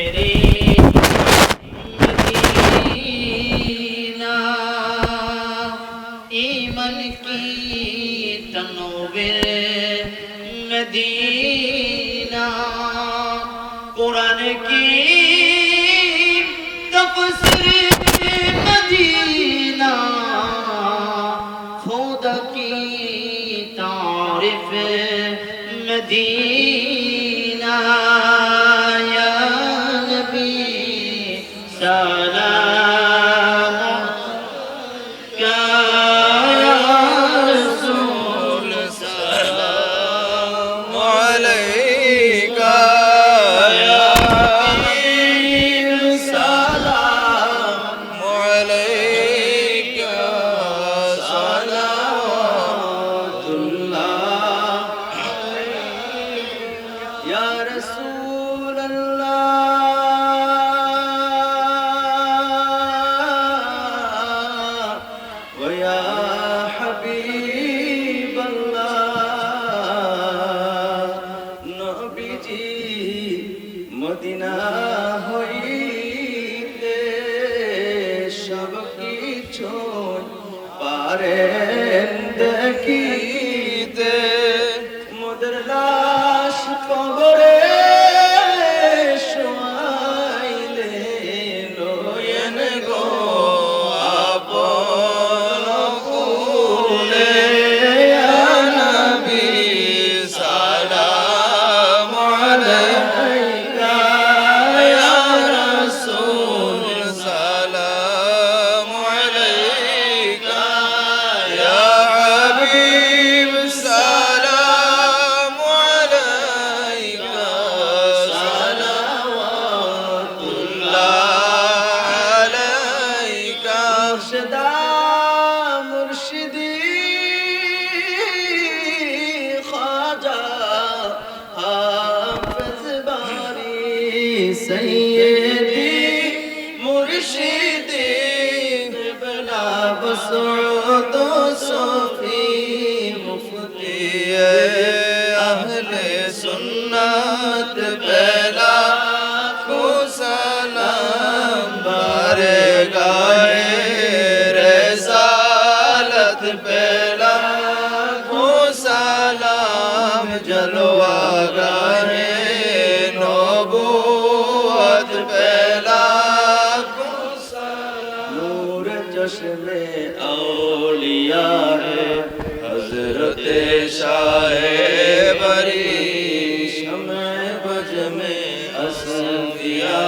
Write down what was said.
میرے ایمن تنویر مدینہ قرآن کی تفسیر مدینہ خدا کی تعریف مدینہ۔ يا رسول الله ويا حبيب الله نبيجي Medina হইতে সব কিছু পারেন দেখিতে মোদের লা মুর্শিদি খাজা হাফেজ বারি সৈয়দি মুর্শিদি বিবলা বসুদ সফি মুফতি। तख्त पे लाखों सलाम जलवा गारे नौबूत पे लाखों नूर चश्मे औलिया है, हज़रत शाह बरी। समय बज में असंदिया